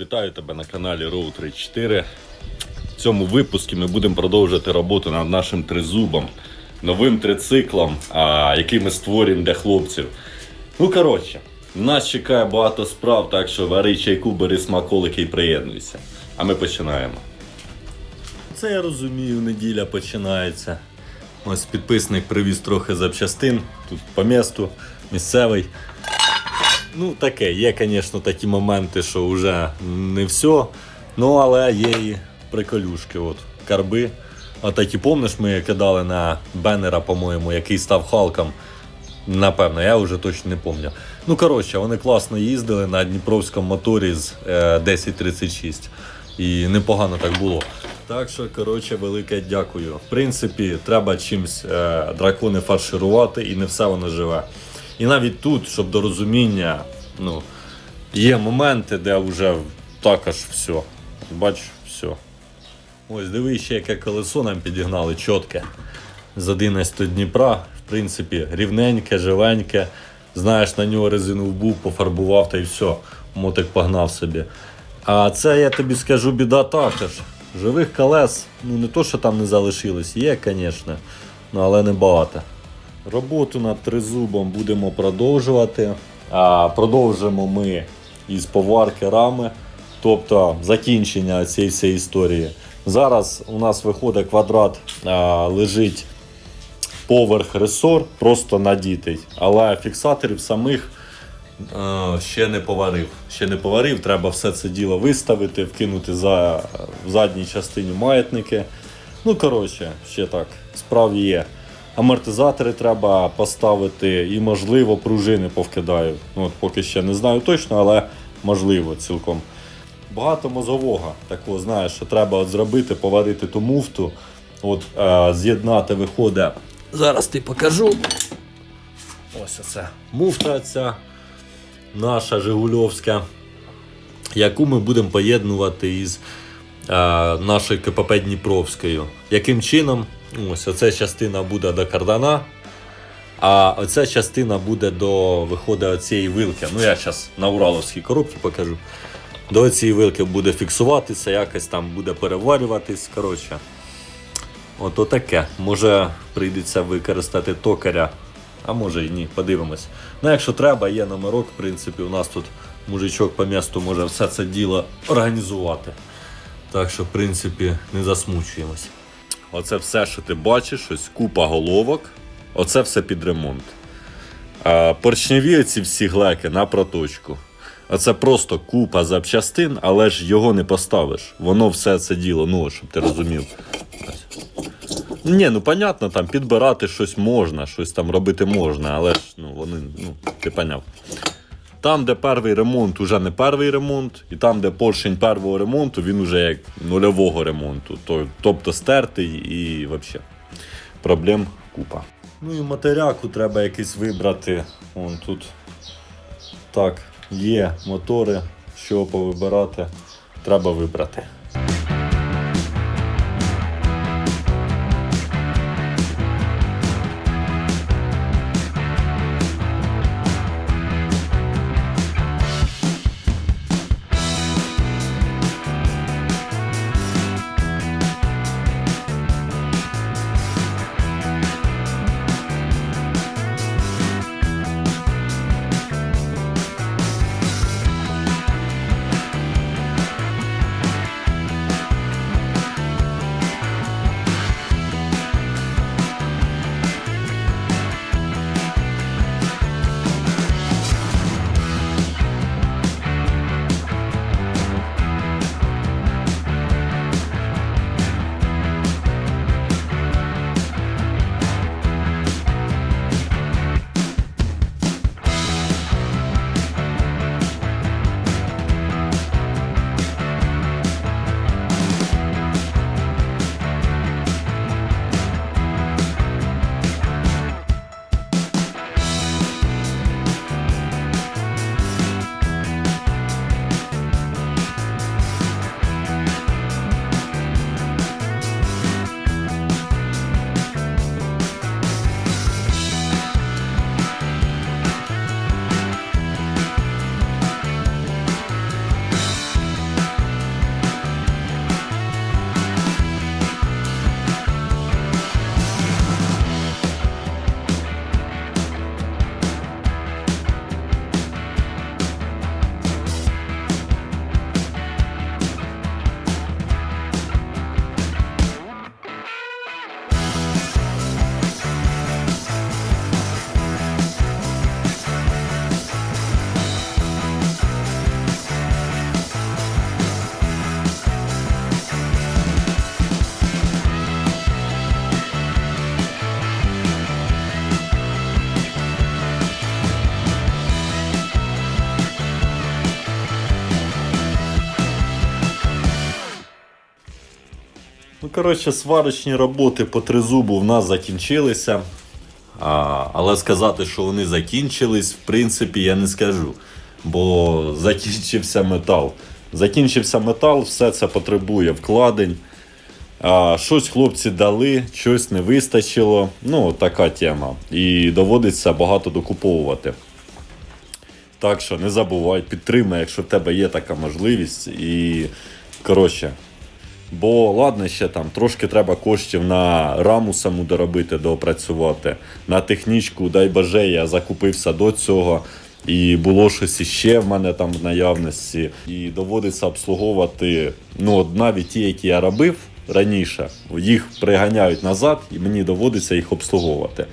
Вітаю тебе на каналі Row 34. В цьому випуску ми будемо продовжувати роботу над нашим тризубом, новим трициклом, який ми створюємо для хлопців. Ну, коротше, нас чекає багато справ, так що вари чайку, бери смаколики і приєднуйся. А ми починаємо. Це я розумію, неділя починається. Ось підписник привіз трохи запчастин. Тут по місту, місцевий. Ну, таке, є, звісно, такі моменти, що вже не все. Ну, але є і приколюшки. От, карби. А такі, помниш, ми кидали на Беннера, по-моєму, який став Халком. Напевно, я вже точно не пам'ятаю. Ну, коротше, вони класно їздили на Дніпровському моторі з е, 1036. І непогано так було. Так що, коротше, велике дякую. В принципі, треба чимось е, дракони фарширувати, і не все воно живе. І навіть тут, щоб до розуміння, ну, є моменти, де вже також все. Бач, все. Ось диви ще яке колесо нам підігнали чітке. З 11 Дніпра, в принципі, рівненьке, живеньке. Знаєш, на нього резину вбув, пофарбував та й все. Мотик погнав собі. А це я тобі скажу біда також. Живих колес, ну не то, що там не залишилось, є, звісно, ну, але не багато. Роботу над тризубом будемо продовжувати. А, продовжимо ми із поварки рами, тобто закінчення цієї всієї історії. Зараз у нас виходить квадрат, а, лежить поверх ресор, просто надітий, але фіксаторів самих е, ще не поварив. Ще не поварив, треба все це діло виставити, вкинути за, в задній частині маятники. Ну, коротше, ще так, справ є. Амортизатори треба поставити і, можливо, пружини повкидаю. Ну, поки ще не знаю точно, але можливо цілком. Багато мозового такого, знаєш, що треба от зробити, поварити ту муфту, от, е, з'єднати виходить. Зараз ти покажу. Ось оце. Муфта ця наша Жигульовська, яку ми будемо поєднувати із е, нашою КПП Дніпровською. Яким чином? Ось оця частина буде до кардана, а оця частина буде до виходу цієї вилки. Ну, я зараз на Ураловській коробці покажу. До цієї вилки буде фіксуватися, якось там буде переварюватись. Коротше, Ото таке. Може прийдеться використати токаря, а може і ні, подивимось. Ну, якщо треба, є номерок, в принципі, у нас тут мужичок по місту може все це діло організувати. Так що, в принципі, не засмучуємось. Оце все, що ти бачиш, ось купа головок. Оце все під ремонт. Поршневі ці всі глеки на проточку. Оце просто купа запчастин, але ж його не поставиш. Воно все це діло, ну, щоб ти розумів. Ні, ну понятно, там підбирати щось можна, щось там робити можна, але ж ну, вони, ну, ти поняв. Там, де перший ремонт, уже не перший ремонт, і там, де поршень першого ремонту, він уже як нульового ремонту. Тобто стертий і взагалі проблем купа. Ну і матеряку треба якийсь вибрати. Вон тут так, є мотори, що повибирати, треба вибрати. Ну, коротше, сварочні роботи по тризубу в нас закінчилися. А, але сказати, що вони закінчились, в принципі, я не скажу. Бо закінчився метал. Закінчився метал, все це потребує вкладень. А, щось хлопці дали, щось не вистачило. Ну, така тема. І доводиться багато докуповувати. Так що не забувай, підтримай, якщо в тебе є така можливість. І коротше. Бо ладно, ще там трошки треба коштів на раму саму доробити, доопрацювати. На технічку, дай боже, я закупився до цього. І було щось іще в мене там в наявності. І доводиться обслуговувати. Ну, навіть ті, які я робив раніше, їх приганяють назад, і мені доводиться їх обслуговувати.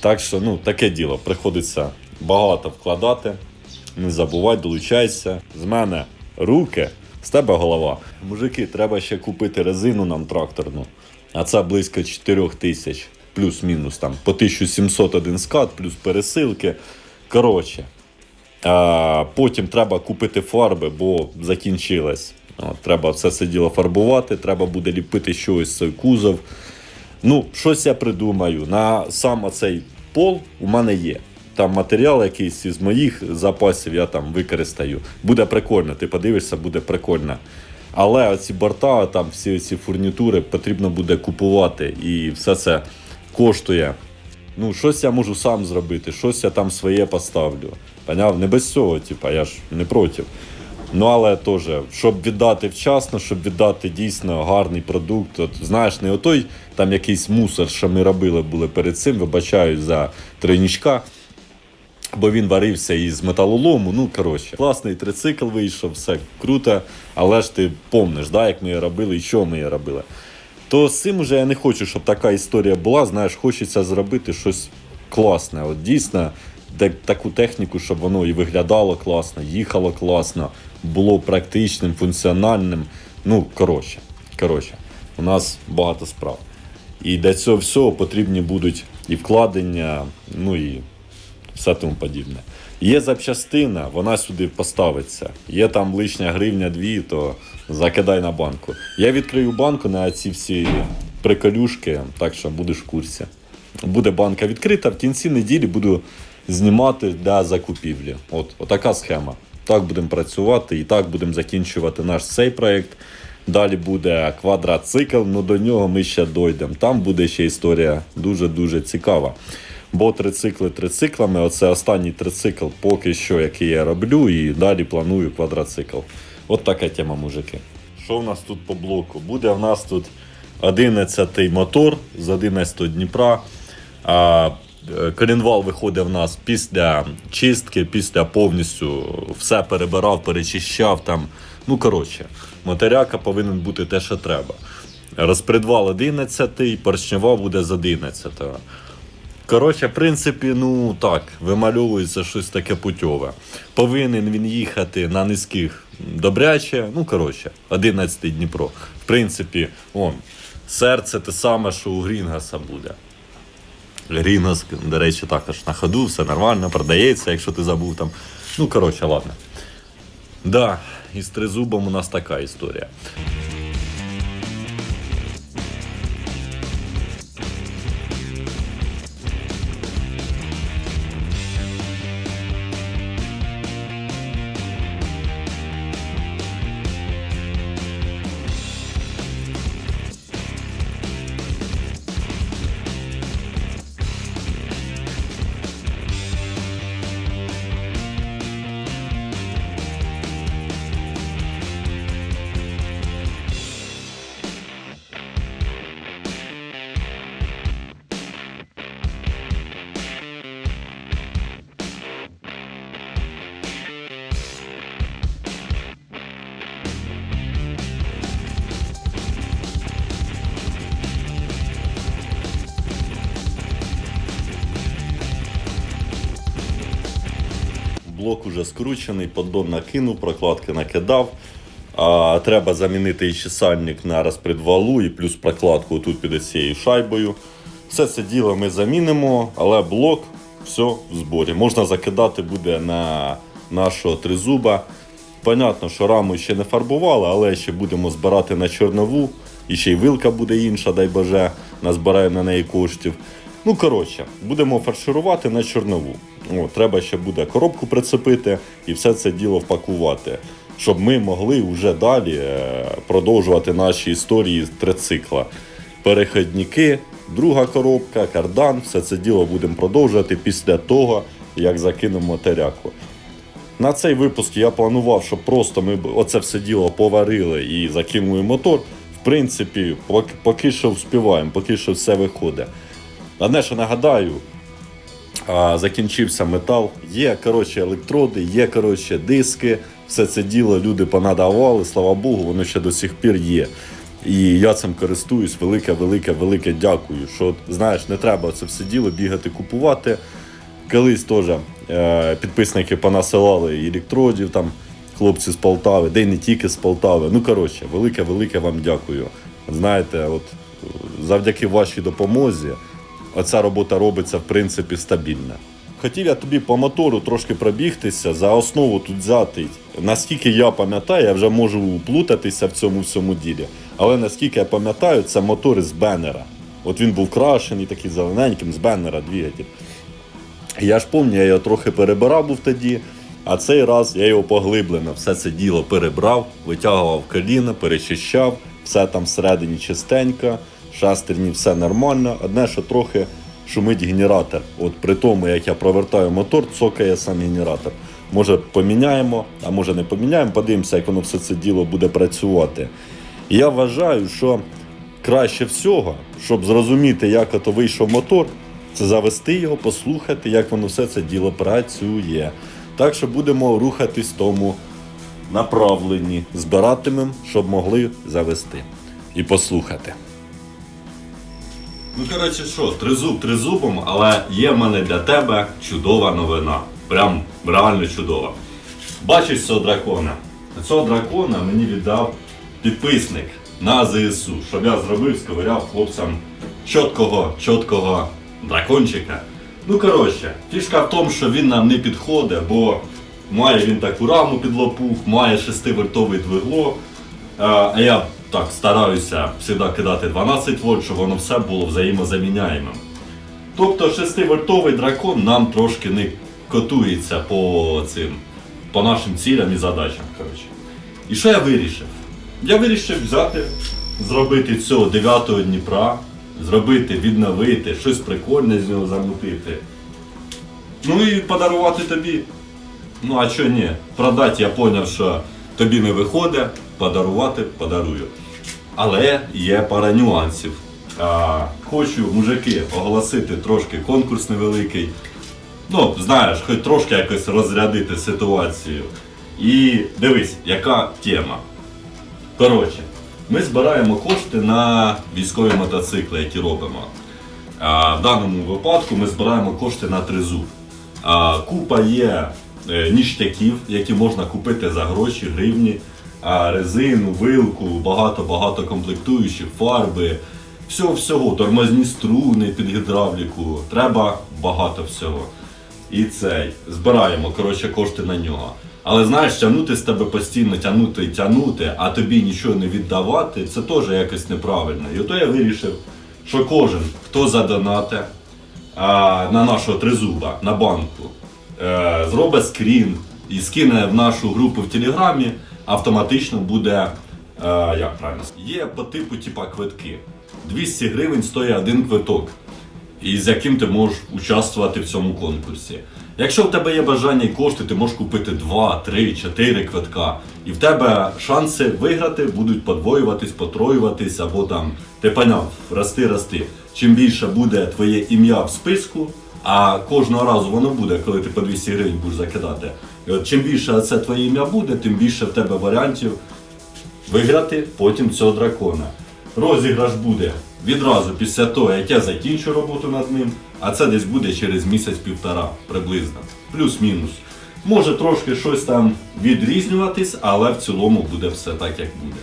Так що, ну, таке діло, приходиться багато вкладати. Не забувай, долучайся. З мене руки, з тебе голова. Мужики, треба ще купити резину нам тракторну. А це близько 4 тисяч, плюс-мінус там по 1700 один скат, плюс пересилки. Коротше. А, потім треба купити фарби, бо закінчилось. От, треба все це діло фарбувати, треба буде ліпити щось цей кузов. Ну, щось я придумаю. На сам цей пол у мене є. Там матеріал якийсь із моїх запасів я там використаю. Буде прикольно, ти подивишся, буде прикольно. Але оці борта, там всі ці фурнітури потрібно буде купувати. І все це коштує. Ну, щось я можу сам зробити, щось я там своє поставлю. Поняв? Не без цього, типа, я ж не проти. Ну, але теж, щоб віддати вчасно, щоб віддати дійсно гарний продукт. От, знаєш, не отой там якийсь мусор, що ми робили були перед цим, вибачаю за тройнічка. Бо він варився із металолому. Ну, коротше, класний трицикл вийшов, все круто. Але ж ти помниш, да, як ми її робили і що ми її робили. То з цим вже я не хочу, щоб така історія була. Знаєш, хочеться зробити щось класне. От дійсно, де- таку техніку, щоб воно і виглядало класно, їхало класно, було практичним, функціональним. Ну, коротше, коротше, у нас багато справ. І для цього всього потрібні будуть і вкладення, ну і все тому подібне. Є запчастина, вона сюди поставиться. Є там лишня гривня дві, то закидай на банку. Я відкрию банку на ці всі приколюшки, так що будеш в курсі. Буде банка відкрита, в кінці неділі буду знімати для закупівлі. От, отака схема. Так будемо працювати і так будемо закінчувати наш цей проєкт. Далі буде квадроцикл, ну до нього ми ще дойдемо. Там буде ще історія дуже-дуже цікава. Бо трицикли трициклами, оце останній трицикл поки що, який я роблю, і далі планую квадроцикл. От така тема, мужики. Що в нас тут по блоку? Буде в нас тут 11-й мотор з 11 Дніпра. А, е, Колінвал виходить в нас після чистки, після повністю все перебирав, перечищав там. Ну, коротше, моторяка повинен бути те, що треба. Розпредвал 11, поршнева буде з 11. Коротше, в принципі, ну так, вимальовується щось таке путьове. Повинен він їхати на низьких добряче. Ну, коротше, 11 Дніпро. В принципі, он, серце те саме, що у Грінгаса буде. Грінгас, до речі, також на ходу, все нормально, продається, якщо ти забув там. Ну, коротше, ладно. Да, і з тризубом у нас така історія. Блок уже скручений, поддон накинув, прокладки накидав. А, треба замінити і чесальник на розпредвалу, і плюс прокладку тут під цією шайбою. Все це діло ми замінимо, але блок все в зборі. Можна закидати буде на нашого тризуба. Понятно, що раму ще не фарбували, але ще будемо збирати на чорнову. і ще й вилка буде інша, дай Боже, назбираємо на неї коштів. Ну, коротше, будемо фарширувати на чорнову. О, треба ще буде коробку прицепити і все це діло впакувати, щоб ми могли вже далі е, продовжувати наші історії з трицикла. Переходники, друга коробка, кардан, все це діло будемо продовжувати після того, як закинемо теряку. На цей випуск я планував, щоб просто ми оце все діло поварили і закинули мотор. В принципі, поки що вспіваємо, поки що все виходить. Одне, що нагадаю, а, закінчився метал. Є коротше електроди, є коротше диски. Все це діло люди понадавали, слава Богу, воно ще до сих пір є. І я цим користуюсь. Велике, велике, велике дякую. Що знаєш, не треба це все діло бігати купувати. Колись теж е, підписники понасилали електродів, там хлопці з Полтави, де й не тільки з Полтави. Ну коротше, велике, велике вам дякую. Знаєте, от завдяки вашій допомозі оця робота робиться в принципі стабільно. Хотів я тобі по мотору трошки пробігтися, за основу тут взяти. Наскільки я пам'ятаю, я вже можу плутатися в цьому всьому ділі. Але наскільки я пам'ятаю, це мотор з Беннера. От він був крашений, такий зелененьким, з Беннера двигатель. Я ж пам'ятаю, я його трохи перебирав був тоді, а цей раз я його поглиблено все це діло перебрав, витягував коліна, перечищав, все там всередині чистенько, шестерні все нормально. Одне, що трохи шумить генератор. От при тому, як я провертаю мотор, цокає сам генератор. Може поміняємо, а може не поміняємо, подивимося, як воно все це діло буде працювати. І я вважаю, що краще всього, щоб зрозуміти, як ото вийшов мотор, це завести його, послухати, як воно все це діло працює. Так що будемо рухатись в тому направленні, збиратимемо, щоб могли завести і послухати. Ну, коротше, що, тризуб тризубом, але є в мене для тебе чудова новина. Прям реально чудова. Бачиш цього дракона? Цього дракона мені віддав підписник на ЗСУ, щоб я зробив, сковиряв хлопцям чіткого, чіткого дракончика. Ну, коротше, фішка в тому, що він нам не підходить, бо має він таку раму під лопух, має шестивертовий двигло. А а я так стараюся завжди кидати 12 вольт, щоб воно все було взаємозаміняємим. Тобто шестивольтовий дракон нам трошки не котується по цим, по нашим цілям і задачам. Коротше. І що я вирішив? Я вирішив взяти, зробити цього 9 Дніпра, зробити, відновити, щось прикольне з нього замутити. Ну і подарувати тобі. Ну а що ні? Продати я зрозумів, що тобі не виходить, подарувати подарую. Але є пара нюансів. А, хочу, мужики, оголосити трошки конкурс невеликий. Ну, знаєш, хоч трошки якось розрядити ситуацію. І дивись, яка тема. Коротше, ми збираємо кошти на військові мотоцикли, які робимо. А, в даному випадку ми збираємо кошти на тризуб. А, купа є е, ніштяків, які можна купити за гроші, гривні, резину, вилку, багато-багато комплектуючих, фарби, всього всього, тормозні струни під гідравліку. Треба багато всього. І цей. Збираємо коротше, кошти на нього. Але знаєш, тягнути з тебе постійно, тягнути і тягнути, а тобі нічого не віддавати, це теж якось неправильно. І ото я вирішив, що кожен, хто задонате на нашого тризуба, на банку, е, зробить скрін і скине в нашу групу в Телеграмі, автоматично буде, е, як правильно, є по типу типа квитки. 200 гривень стоїть один квиток і з яким ти можеш участвувати в цьому конкурсі. Якщо в тебе є бажання і кошти, ти можеш купити 2, 3, 4 квитка. І в тебе шанси виграти будуть подвоюватись, потроюватись, або там, ти поняв, рости, рости. Чим більше буде твоє ім'я в списку, а кожного разу воно буде, коли ти по 200 гривень будеш закидати. От чим більше це твоє ім'я буде, тим більше в тебе варіантів виграти потім цього дракона. Розіграш буде відразу після того, як я закінчу роботу над ним, а це десь буде через місяць-півтора приблизно. Плюс-мінус. Може трошки щось там відрізнюватись, але в цілому буде все так, як буде.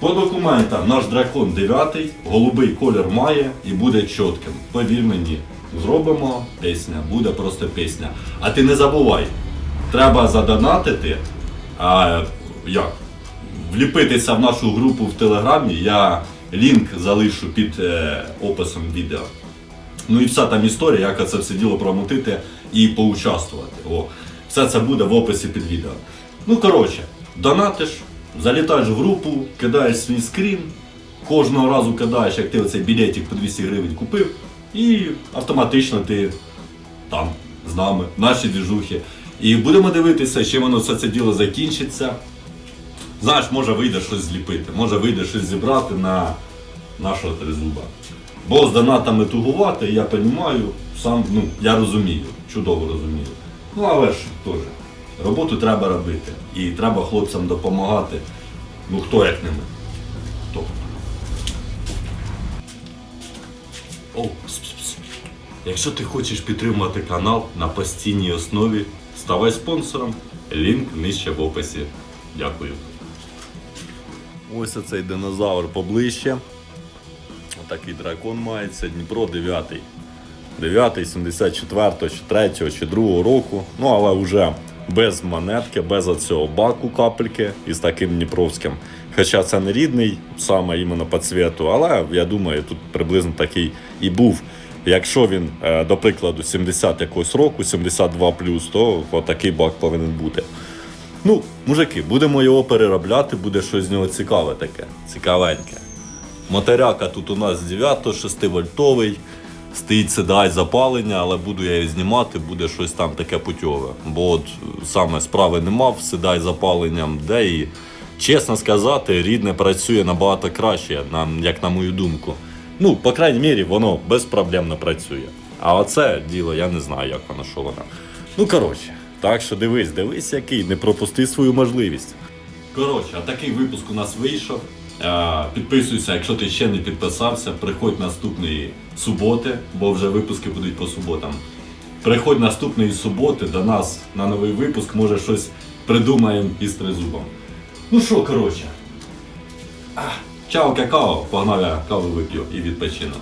По документам наш дракон 9, голубий колір має і буде чітким. Повір мені, зробимо пісня, буде просто пісня. А ти не забувай, треба задонатити. А як? вліпитися в нашу групу в Телеграмі, я лінк залишу під е, описом відео. Ну і вся там історія, як це все діло промутити і поучаствувати. О, все це буде в описі під відео. Ну, коротше, донатиш, залітаєш в групу, кидаєш свій скрін, кожного разу кидаєш, як ти оцей білетик по 200 гривень купив, і автоматично ти там з нами, в нашій двіжухі. І будемо дивитися, чим воно все це діло закінчиться. Знаєш, може вийде щось зліпити, може вийде щось зібрати на нашого тризуба. Бо з донатами тугувати, я розумію, сам, ну, я розумію, чудово розумію. Ну, але ж теж, роботу треба робити. І треба хлопцям допомагати. Ну хто як не ми? Хто? О, пс, пс, пс. Якщо ти хочеш підтримати канал на постійній основі, ставай спонсором. Лінк нижче в описі. Дякую. Ось оцей динозавр поближче. Отакий дракон мається. Дніпро 9. 9, 74, чи 3, чи 2 року. Ну, але вже без монетки, без оцього баку капельки із таким Дніпровським. Хоча це не рідний, саме іменно по цвіту, але я думаю, тут приблизно такий і був. Якщо він, е, до прикладу, 70 якогось року, 72 то отакий бак повинен бути. Ну, мужики, будемо його переробляти, буде щось з нього цікаве таке, цікавеньке. Моторяка тут у нас 9 6 вольтовий. Стоїть седай запалення, але буду я її знімати, буде щось там таке путьове. Бо от саме справи не мав, седай запаленням, де і, чесно сказати, рідне працює набагато краще, як на мою думку. Ну, по крайній мірі, воно безпроблемно працює. А оце діло, я не знаю, як воно, що воно. Ну, коротше, так що дивись, дивись, який, не пропусти свою можливість. Коротше, а такий випуск у нас вийшов. Е, Підписуйся, якщо ти ще не підписався, приходь наступної суботи, бо вже випуски будуть по суботам. Приходь наступної суботи до нас на новий випуск, може щось придумаємо із тризубом. Ну що, коротше. Чао, какао, погнав я каву вип'ю і відпочину.